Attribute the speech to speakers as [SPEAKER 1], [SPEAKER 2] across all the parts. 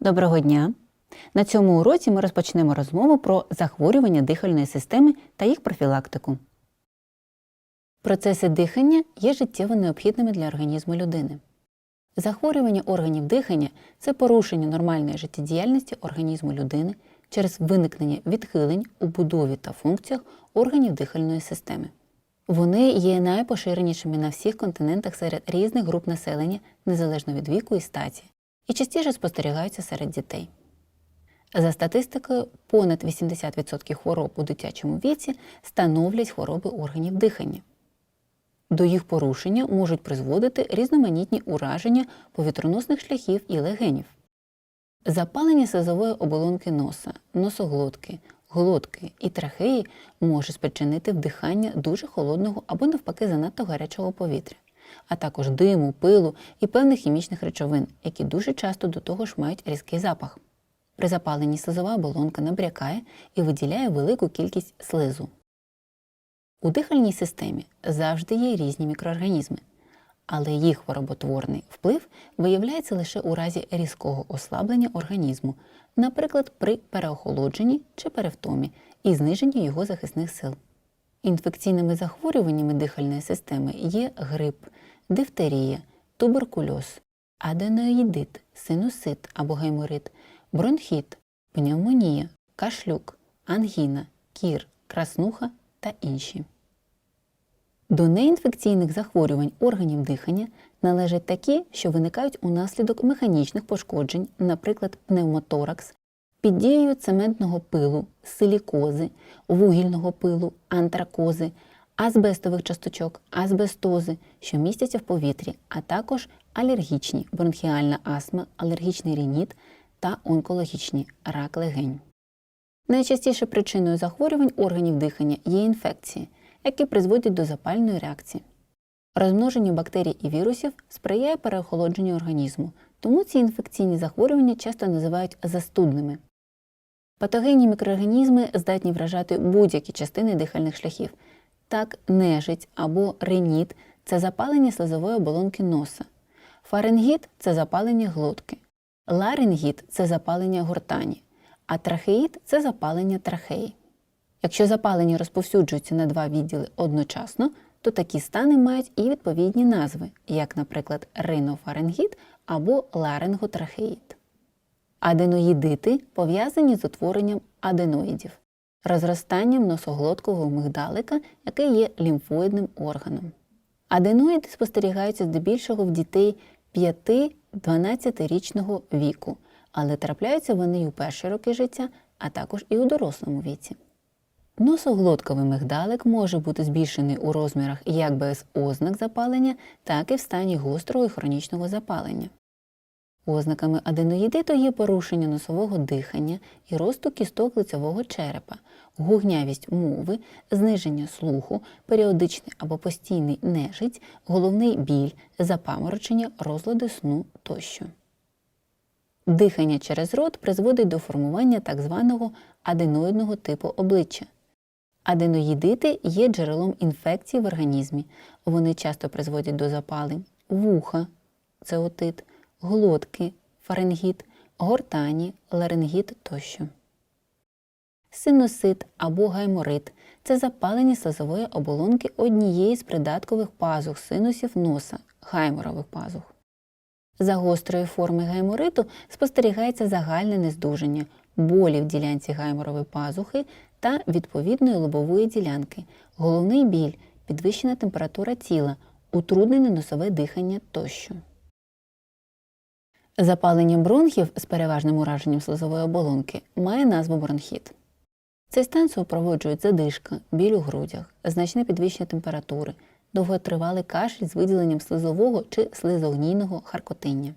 [SPEAKER 1] Доброго дня! На цьому уроці ми розпочнемо розмову про захворювання дихальної системи та їх профілактику. Процеси дихання є життєво необхідними для організму людини. Захворювання органів дихання це порушення нормальної життєдіяльності організму людини через виникнення відхилень у будові та функціях органів дихальної системи. Вони є найпоширенішими на всіх континентах серед різних груп населення, незалежно від віку і статі, і частіше спостерігаються серед дітей. За статистикою, понад 80% хвороб у дитячому віці становлять хвороби органів дихання. До їх порушення можуть призводити різноманітні ураження повітроносних шляхів і легенів. Запалення слизової оболонки носа, носоглотки, глотки і трахеї може спричинити вдихання дуже холодного або навпаки занадто гарячого повітря, а також диму, пилу і певних хімічних речовин, які дуже часто до того ж мають різкий запах. При запаленні слизова оболонка набрякає і виділяє велику кількість слизу. У дихальній системі завжди є різні мікроорганізми, але їх хвороботворний вплив виявляється лише у разі різкого ослаблення організму, наприклад, при переохолодженні чи перевтомі і зниженні його захисних сил. Інфекційними захворюваннями дихальної системи є грип, дифтерія, туберкульоз, аденоїдит, синусит або гайморит, бронхіт, пневмонія, кашлюк, ангіна, кір, краснуха та інші. До неінфекційних захворювань органів дихання належать такі, що виникають унаслідок механічних пошкоджень, наприклад, пневмоторакс, під дією цементного пилу, силікози, вугільного пилу, антракози, азбестових часточок, азбестози, що містяться в повітрі, а також алергічні бронхіальна астма, алергічний рініт та онкологічні рак легень. Найчастіше причиною захворювань органів дихання є інфекції, які призводять до запальної реакції. Розмноженню бактерій і вірусів сприяє переохолодженню організму, тому ці інфекційні захворювання часто називають застудними. Патогенні мікроорганізми здатні вражати будь-які частини дихальних шляхів. Так, нежить або реніт це запалення слизової оболонки носа, фарингіт це запалення глотки, ларингіт це запалення гортані, а трахеїт це запалення трахеї. Якщо запалення розповсюджуються на два відділи одночасно, то такі стани мають і відповідні назви, як, наприклад, ринофарингіт або ларинготрахеїт. Аденоїдити пов'язані з утворенням аденоїдів, розростанням носоглоткового мигдалика, який є лімфоїдним органом. Аденоїди спостерігаються здебільшого в дітей 5-12-річного віку, але трапляються вони і у перші роки життя, а також і у дорослому віці. Носоглотковий мигдалик може бути збільшений у розмірах як без ознак запалення, так і в стані гострого і хронічного запалення. Ознаками аденоїдиту є порушення носового дихання і росту кісток лицевого черепа, гугнявість мови, зниження слуху, періодичний або постійний нежить, головний біль, запаморочення, розлади сну тощо. Дихання через рот призводить до формування так званого аденоїдного типу обличчя. Аденоїдити є джерелом інфекцій в організмі. Вони часто призводять до запалень вуха, це отит, глотки, фарингіт, гортані, ларингіт тощо. Синусит або гайморит це запалення слизової оболонки однієї з придаткових пазух синусів носа гайморових пазух. За гострої форми гаймориту спостерігається загальне нездужання, болі в ділянці гайморової пазухи та відповідної лобової ділянки, головний біль, підвищена температура тіла, утруднене носове дихання тощо. Запалення бронхів з переважним ураженням слизової оболонки має назву бронхіт. Цей стан супроводжують задишка, біль у грудях, значне підвищення температури, довготривалий кашель з виділенням слизового чи слизогнійного харкотиння.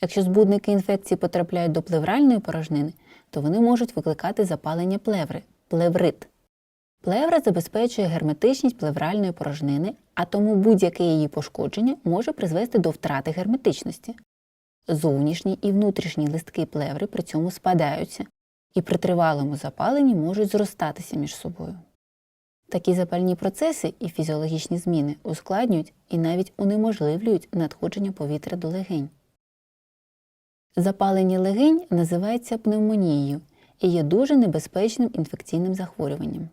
[SPEAKER 1] Якщо збудники інфекції потрапляють до плевральної порожнини, то вони можуть викликати запалення плеври плеврит. Плевра забезпечує герметичність плевральної порожнини, а тому будь-яке її пошкодження може призвести до втрати герметичності. Зовнішні і внутрішні листки плеври при цьому спадаються і при тривалому запаленні можуть зростатися між собою. Такі запальні процеси і фізіологічні зміни ускладнюють і навіть унеможливлюють надходження повітря до легень. Запалення легень називається пневмонією і є дуже небезпечним інфекційним захворюванням.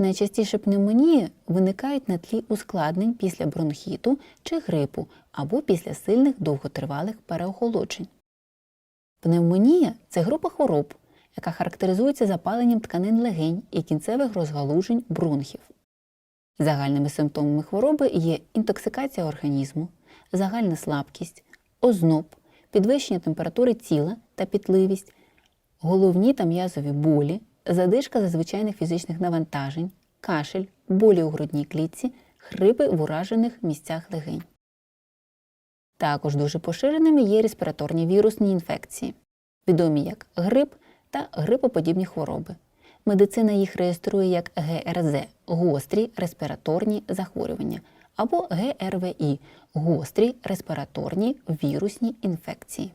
[SPEAKER 1] Найчастіше пневмонії виникають на тлі ускладнень після бронхіту чи грипу або після сильних довготривалих переохолоджень. Пневмонія це група хвороб, яка характеризується запаленням тканин легень і кінцевих розгалужень бронхів. Загальними симптомами хвороби є інтоксикація організму, загальна слабкість, озноб, підвищення температури тіла та пітливість, головні та м'язові болі, задишка зазвичайних фізичних навантажень, кашель, болі у грудній клітці, хрипи в уражених місцях легень. Також дуже поширеними є респіраторні вірусні інфекції, відомі як грип та грипоподібні хвороби. Медицина їх реєструє як ГРЗ гострі респіраторні захворювання або ГРВІ гострі респіраторні вірусні інфекції.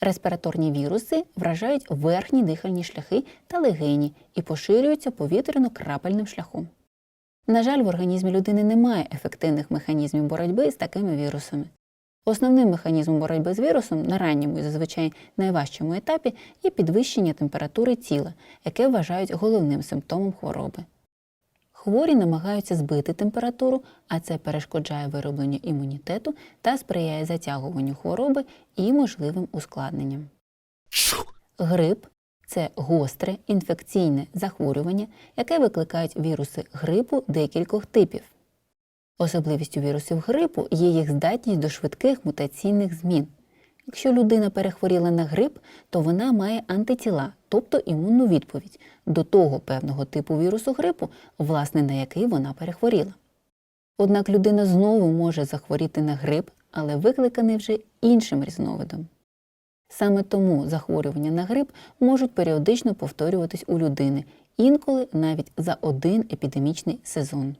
[SPEAKER 1] Респіраторні віруси вражають верхні дихальні шляхи та легені і поширюються повітряно-крапельним шляхом. На жаль, в організмі людини немає ефективних механізмів боротьби з такими вірусами. Основним механізмом боротьби з вірусом на ранньому і зазвичай найважчому етапі є підвищення температури тіла, яке вважають головним симптомом хвороби. Хворі намагаються збити температуру, а це перешкоджає виробленню імунітету та сприяє затягуванню хвороби і можливим ускладненням. Грип це гостре інфекційне захворювання, яке викликають віруси грипу декількох типів. Особливістю вірусів грипу є їх здатність до швидких мутаційних змін. Якщо людина перехворіла на грип, то вона має антитіла, тобто імунну відповідь до того певного типу вірусу грипу, власне на який вона перехворіла. Однак людина знову може захворіти на грип, але викликаний вже іншим різновидом. Саме тому захворювання на грип можуть періодично повторюватись у людини, інколи навіть за один епідемічний сезон.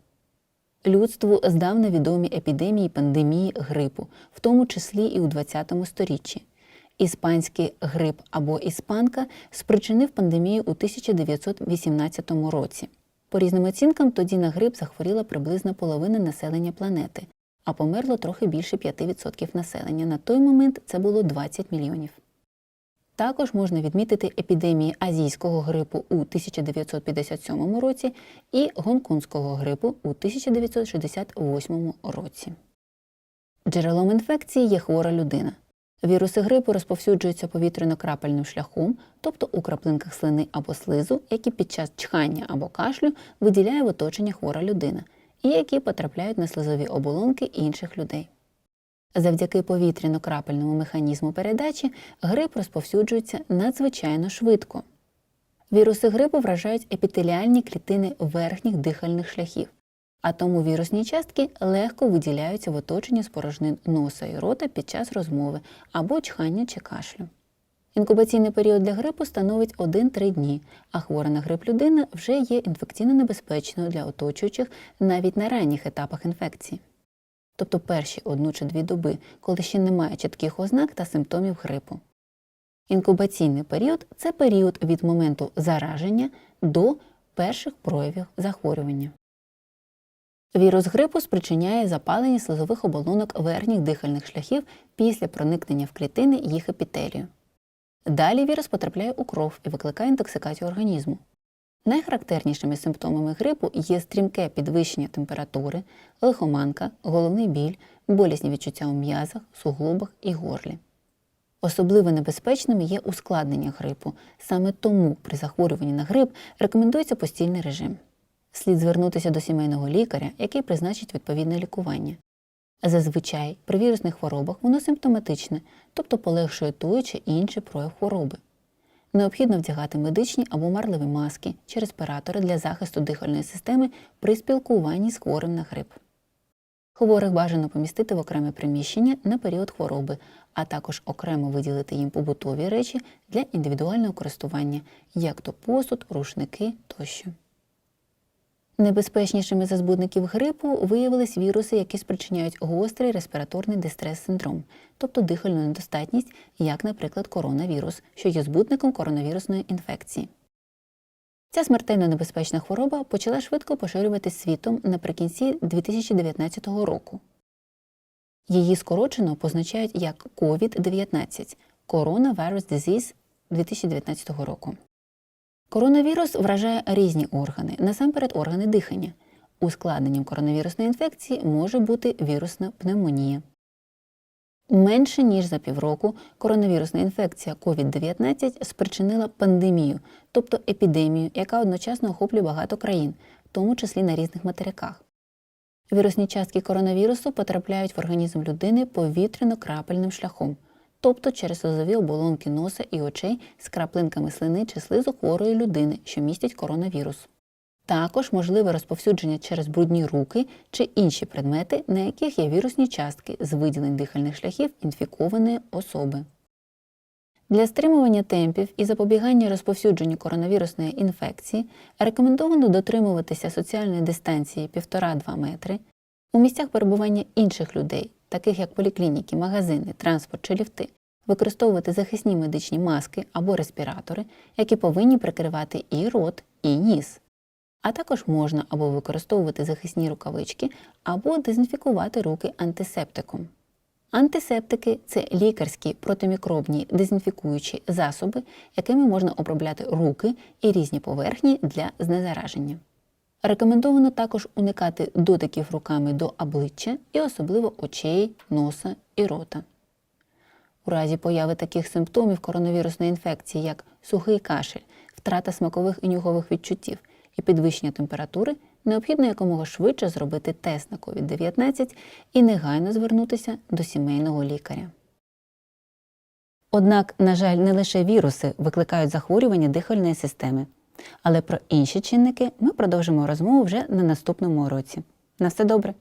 [SPEAKER 1] Людству здавна відомі епідемії пандемії грипу, в тому числі і у ХХ сторіччі. Іспанський грип або іспанка спричинив пандемію у 1918 році. По різним оцінкам, тоді на грип захворіла приблизно половина населення планети, а померло трохи більше 5% населення. На той момент це було 20 мільйонів. Також можна відмітити епідемії азійського грипу у 1957 році і гонконгського грипу у 1968 році. Джерелом інфекції є хвора людина. Віруси грипу розповсюджуються повітряно-крапельним шляхом, тобто у краплинках слини або слизу, які під час чхання або кашлю виділяє в оточення хвора людина, і які потрапляють на слизові оболонки інших людей. Завдяки повітряно-крапельному механізму передачі грип розповсюджується надзвичайно швидко. Віруси грипу вражають епітеліальні клітини верхніх дихальних шляхів, а тому вірусні частки легко виділяються в оточенні спорожнин носа і рота під час розмови або чхання чи кашлю. Інкубаційний період для грипу становить 1-3 дні, а хвора на грип людина вже є інфекційно небезпечною для оточуючих навіть на ранніх етапах інфекції тобто перші одну чи дві доби, коли ще немає чітких ознак та симптомів грипу. Інкубаційний період це період від моменту зараження до перших проявів захворювання. Вірус грипу спричиняє запалення слизових оболонок верхніх дихальних шляхів після проникнення в клітини їх епітелію. Далі вірус потрапляє у кров і викликає інтоксикацію організму. Найхарактернішими симптомами грипу є стрімке підвищення температури, лихоманка, головний біль, болісні відчуття у м'язах, суглобах і горлі. Особливо небезпечними є ускладнення грипу. Саме тому при захворюванні на грип рекомендується постільний режим. Слід звернутися до сімейного лікаря, який призначить відповідне лікування. Зазвичай при вірусних хворобах воно симптоматичне, тобто полегшує той чи інший прояв хвороби. Необхідно вдягати медичні або марливі маски чи респіратори для захисту дихальної системи при спілкуванні з хворим на грип. Хворих бажано помістити в окреме приміщення на період хвороби, а також окремо виділити їм побутові речі для індивідуального користування, як то посуд, рушники тощо. Небезпечнішими за збудників грипу виявились віруси, які спричиняють гострий респіраторний дистрес-синдром, тобто дихальну недостатність, як, наприклад, коронавірус, що є збудником коронавірусної інфекції. Ця смертельно небезпечна хвороба почала швидко поширюватись світом наприкінці 2019 року. Її скорочено позначають як COVID-19 Coronavirus Disease 2019 року. Коронавірус вражає різні органи, насамперед органи дихання. Ускладненням коронавірусної інфекції може бути вірусна пневмонія. Менше ніж за півроку коронавірусна інфекція COVID-19 спричинила пандемію, тобто епідемію, яка одночасно охоплює багато країн, в тому числі на різних материках. Вірусні частки коронавірусу потрапляють в організм людини повітряно-крапельним шляхом, тобто через слизові оболонки носа і очей з краплинками слини чи слизу хворої людини, що містять коронавірус. Також можливе розповсюдження через брудні руки чи інші предмети, на яких є вірусні частки з виділень дихальних шляхів інфікованої особи. Для стримування темпів і запобігання розповсюдженню коронавірусної інфекції рекомендовано дотримуватися соціальної дистанції 1,5-2 метри у місцях перебування інших людей, таких як поліклініки, магазини, транспорт чи ліфти, використовувати захисні медичні маски або респіратори, які повинні прикривати і рот, і ніс. А також можна або використовувати захисні рукавички, або дезінфікувати руки антисептиком. Антисептики це лікарські протимікробні дезінфікуючі засоби, якими можна обробляти руки і різні поверхні для знезараження. Рекомендовано також уникати дотиків руками до обличчя і особливо очей, носа і рота. У разі появи таких симптомів коронавірусної інфекції, як сухий кашель, втрата смакових і нюхових відчуттів і підвищення температури, необхідно якомога швидше зробити тест на COVID-19 і негайно звернутися до сімейного лікаря. Однак, на жаль, не лише віруси викликають захворювання дихальної системи, але про інші чинники ми продовжимо розмову вже на наступному уроці. На все добре!